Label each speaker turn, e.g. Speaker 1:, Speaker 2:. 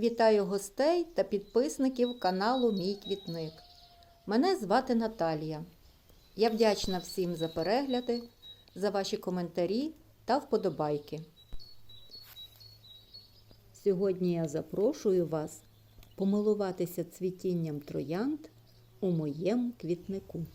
Speaker 1: Вітаю гостей та підписників каналу Мій Квітник. Мене звати Наталія. Я вдячна всім за перегляди, за ваші коментарі та вподобайки. Сьогодні я запрошую вас помилуватися цвітінням троянд у моєму квітнику.